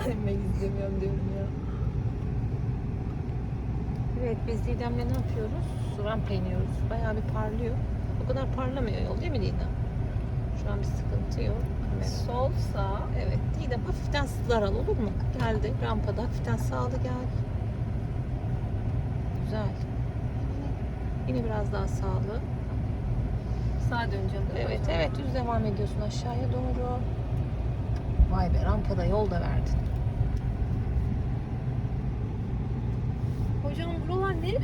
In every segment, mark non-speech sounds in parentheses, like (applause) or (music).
Rampadan inmek istemiyorum diyorum ya. Evet biz Didem'le ne yapıyoruz? Rampa iniyoruz. Bayağı bir parlıyor. O kadar parlamıyor yol değil mi Didem? Şu an bir sıkıntı yok. Kamera. Sol sağ. Evet Didem hafiften daral olur mu? Geldi rampada hafiften sağlı gel. Güzel. Yine biraz daha sağlı. Sağa döneceğim. Evet evet düz devam ediyorsun aşağıya doğru. Vay be rampada yol da verdin. Hocam buralar nereye (laughs)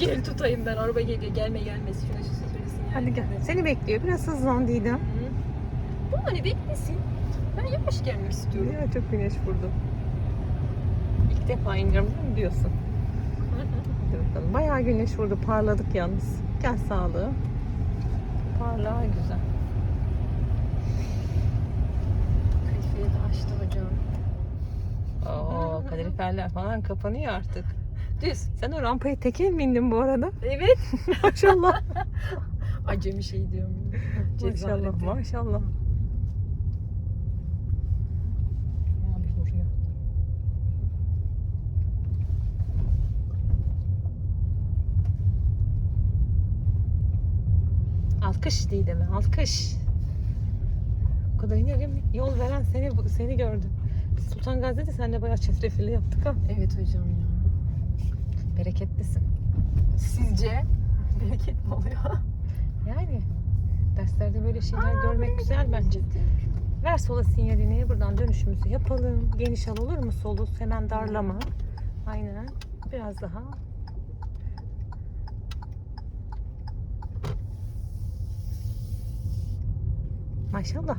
Gel tutayım ben. Araba geliyor. Gelme gelmesi. Şuna şu söylesin yani. Hadi gel. Seni bekliyor. Biraz hızlan Didem. Bu hani beklesin. Ben yavaş gelmek istiyorum. Ya çok güneş vurdu. İlk defa iniyorum değil mi diyorsun? Hadi bakalım. Bayağı güneş vurdu. Parladık yalnız. Gel sağlığı. Parlağı güzel. Kaloriferler falan kapanıyor artık. Düz. Sen o rampaya tekel mi indin bu arada? Evet. (laughs) Maşallah. (laughs) Acemi şey diyorum. maşallah. Maşallah. Alkış Didem'e, alkış. O kadar inerim. Yol veren seni seni gördü. Sultan Gazi'de seninle bayağı çetrefilli yaptık ha. Evet hocam ya. Bereketlisin. Sizce bereket mi oluyor? Yani derslerde böyle şeyler görmek güzel bence. Ver sola sinyalini. Buradan dönüşümüzü yapalım. Geniş al olur mu solu? Hemen darlama. Aynen. Biraz daha. Maşallah.